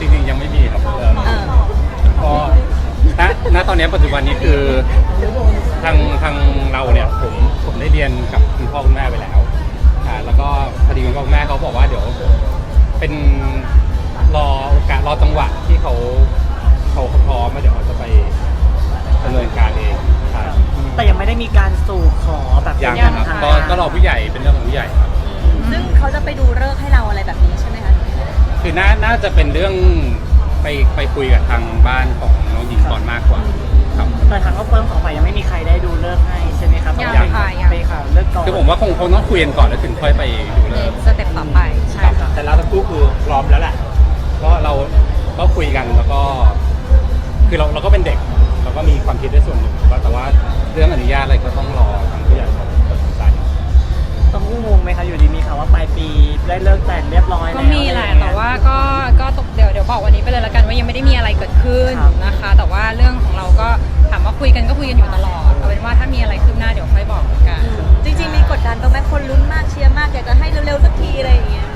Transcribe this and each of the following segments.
จริงๆยังไม่มีครับเอิ่มเออก็ณณตอนนี้ปัจจุบันนี้คือทางทางเราเนี่ยผมผมได้เรียนกับคุณพ่อคุณแม่ไปแล้วอ่าแล้วก็พอดีคุณพ่อคุณแม่เขาบอกว่าเดี๋ยวเป็นรอโอกาสรอจังหวะที่เขาเขาพร้อมแล้วเดี๋ยวเขาจะไปดำเนินการเองครับแต่ยังไม่ได้มีการสู่ขอแบบยังเป็นนะครับทางก็การก็รอผู้ใหญ่เป็นเรื่องของผู้ใหญ่ครับ คือน่าน่าจะเป็นเรื่องไปไปคุยกับทางบ้านของน้องหญิงก่อนมากกว่าครับ แต่ทางครอบครัวทั้งสองฝ่ายยังไม่มีใครได้ดูเลิกษ์ให้ใช่ไหมครับยังเป็นค่ะยังเป็นข่าวเลิกก่อนคือผมว่าคงคงต้องคุยกันก่อนแล้วถึงค่อยไปดูในเลิก สเต็ปต่อไป ใช่ค่ะ แต่เราทั้งคู่คือพร้อมแล้วแหละ ก็เราก็คุยกันแล้วก็ คือเราเราก็เป็นเด็ก เราก็มีความคิดในส่วนหนึ่งว่าแต่ว่าเรื่องอนุญาตอะไรก็ต้องรอทางผู้ใหญ่เขาตัดสิน ได้เลิกแต่งเรียบร้อยแล้วก็มีแหละแต่ว่าก็ก็ตกเดี๋ยวเดี๋ยวบอกวันนี้ไปเลยละกันว่ายังไม่ได้มีอะไรเกิดขึ้นนะคะ แต่ว่าเรื่องของเราก็ถามว่าคุยกันก็คุยกันอยู่ตลอดเอาเป็นว่าถ้ามีอะไรคืบหน้าเดี๋ยวค่อยบอกกันจริงๆมีกดดันบ้างไหมคนลุ้นมากเชียร์มากอยากจะให้เร็วๆสักทีอะไรอย่างเงี้ย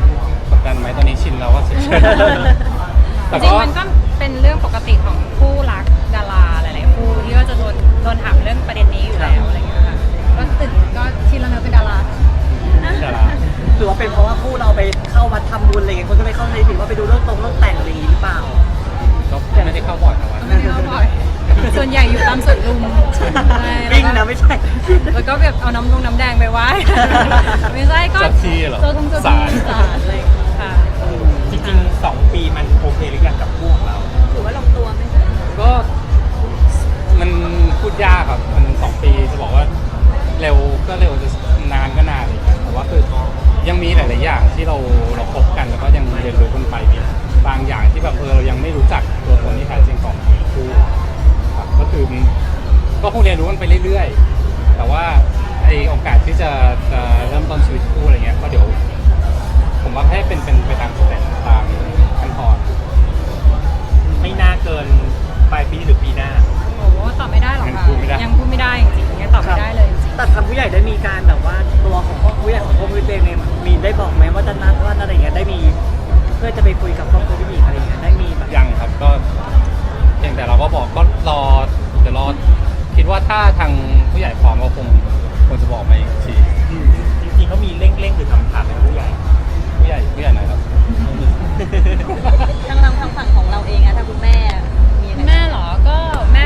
กดดันไหมตอนนี้ชินแล้วว่าเฉยๆแต่จริก็งๆมันก็เป็นเรื่องปกติของคู่รักดาราหลายๆคู่ที่ก็จะโดนโดนถามเรื่องประเด็นนี้อยู่แล้วอะไรอย่างเงี้ย เงี้ยคนก็เลยเข้าใจผิดว่าไปดูเลิกตรงเลิกแต่งอะไรอย่างงี้หรือเปล่าก็ไม่ได้เข้าบ่อยนะวันไม่ได้เข้าบ่อย ส่วนใหญ่อยู่ตามสวนลุมใช่วิ่งนะไม่ใช่ แล้วก็แบบเอาน้ำลงน้ำแดงไปไหว้ไม่ใช่ก็เจ้าที่เหรอเจ้าทุ่งเจ้าศาที่ลศาลอะไรอย่างเงี้ยค่ะจริงๆ2ปีมันโอเคหรือยังกับคู่ของเรา ถือว่าลงตัวไหมคะก็มันพูดยากครับมัน รียนรู้กันไปเรื่อยๆ แต่ว่าไอโอกาสที่จะจะเริ่มต้นชีวิตคู่อะไรเงี้ยก็เดี๋ยว ผมว่าให้เป็นเป็นไปตามสเต็ปตามขั้นตอนไม่น่าเกินปลายปีหรือปีหน้า โอ้โหตอบไม่ได้หรอกค่ะยังพูดไม่ได้ยังพูดไม่ได้จริงๆยังตอบไม่ได้เลยจริงแต่ทางผู้ใหญ่ได้มีการแบบว่าตัวของพ่อผู้ใหญ่ของพ่อผู้เตงเนี่ยมีได้บอกไหมว่าจะนัดว่าอะไรอย่างเงี้ยได้มี เพื่อจะไปคุยกับครอบครัวพี่หญิงอะไรอย่างเงี้ยได้มีแบบยังครับก็เพียงแต่เราก็บอกก็รอ ถ้าทางผู้ใหญ่พร้อมก็คงคงจะบอกมาอีกทีจริงๆเขามีเร่งๆหรือคำถามเป็นผู้ใหญ่ ผู้ใหญ่ผู้ใหญ่หน่อยครับ ทางเราทางฝั่งของเราเองอะถ้าคุณแม่มีอะไรๆแม่เหรอ ก็แม่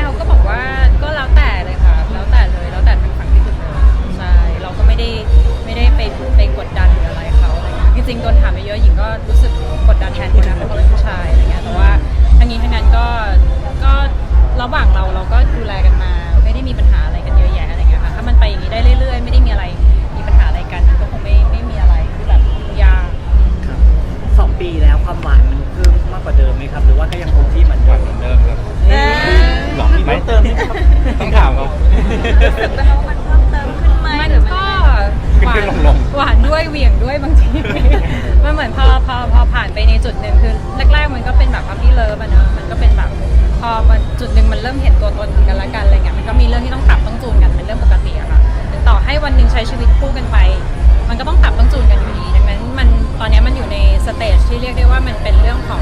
ยกได้ว่ามันเป็นเรื่องของ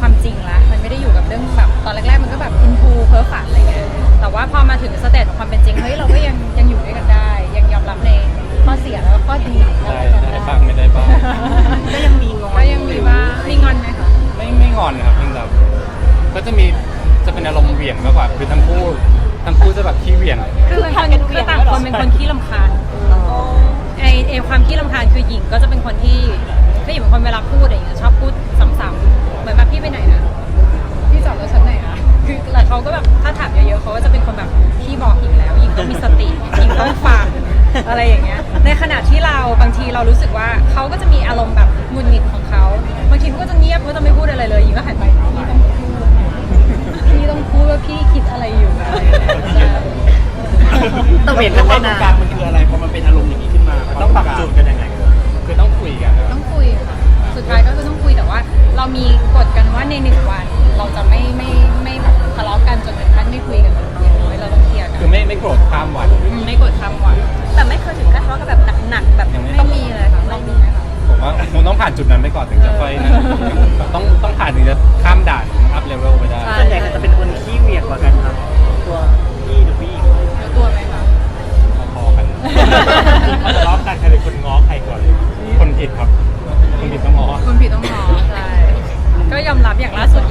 ความจริงละมันไม่ได้อยู่กับเรื่องแบบตอนแรกๆมันก็แบบอินทูเพ้อฝันอะไรเงี้ยแต่ว่าพอมาถึงสเตจของความเป็นจริงเฮ้ยเราก็ยังยังอยู่ด้วยกันได้ ยังยอมรับในข้อเสียแล้วก็ข้อดีของกันได้และกันได้ได้บ้างไม่ได้บ้าง ก็ยังมีงอนก็ยังมีบ้างมีงอนไหมคะไม่ไม่งอนครับเพียงแต่ก็จะมีจะเป็นอารมณ์เหวี่ยงมากกว่าคือทั้งคู่ทั้งคู่จะแบบขี้เหวี่ยง คือเป็นคนคือต่างคนเป็นคนขี้ลำคาญโอ้ไอไอความขี้ลำคาญคือหญิงก็จะเป็นคนที่ คือหญิงเป็นคนเวลาพูดอะไรอย่างเงี้ยชอบพูดซ้ำๆเหมือนแบบพี่ไปไหนนะพี่จอดรถชั้นไหนอะคือหลายเขาก็แบบถ้าถามเยอะๆเขาก็จะเป็นคนแบบพี่บอกหญิงแล้วหญิงต้องมีสติหญิงต้องฟังอะไรอย่างเงี้ยในขณะที่เราบางทีเรารู้สึกว่าเขาก็จะมีอารมณ์แบบหงุดหงิดของเขาบางทีเขาก็จะเงียบเขาจะไม่พูดอะไรเลยหญิงก็หันไปพี่ต้องพูดพี่ต้องพูดว่าพี่คิดอะไรอยู่อะไรอย่างเงี้ยต้องเห็นกันได้วามตรงนากลาน เรามีกฎกันว่าในหนึ่งวัน เราจะไม่ไม่ไม่แบบทะเลาะกันจนถึงขั้นไม่คุยกันเลยอย่างน้อยเราต้องเคลียร์กันคือไม่ไม่โกรธข้ามวันอืมไม่กดทำวันแต่ไม่เคยถึงขั้นทะเลาะกันแบบหนักๆแบบยังไม่ ไม่มีเลยค่ะลองดูไหมคะผมว่าคงต้องผ่านจุดนั้นไปก่อนถึงจะค่อยนะต้องต้องผ่านถึงจะข้ามด่านอัพเลเวลไปได้ ใช่ ส่วนใหญ่ก็จะเป็นคนขี้เหวี่ยงกว่ากันครับ ตัวพี่หรือพี่หญิงรู้ตัวไหมคะ พอๆกันเขาทะเลาะกันใครเป็นคนง้อใครก่อน คนผิดครับ อย่างล่าสุด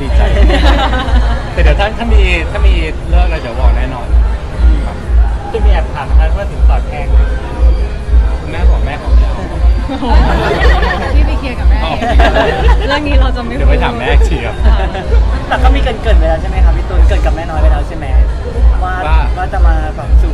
ดีใจใจเย็นแต่เดี๋ยวถ้าถ้ามีถ้ามีเลิกอะไรเดี๋ยวบอกแน่นอนครับจะมีแอบถามท่านว่าถึงสอดแพงไหมคุณแม่บอกแม่ของยาวพี่ไปเคลียร์กับแม่ อ๋อ เรื่องนี้เราจะไม่เดี๋ยวไปถามแม่อีกทีครับอ่าแต่ก็มีเกรินๆไปแล้วใช่ไหมครับพี่ตูนเกรินกับแม่น้อยไปแล้วใช่ไหมว่าว่า ว่าจะมาแบบสู่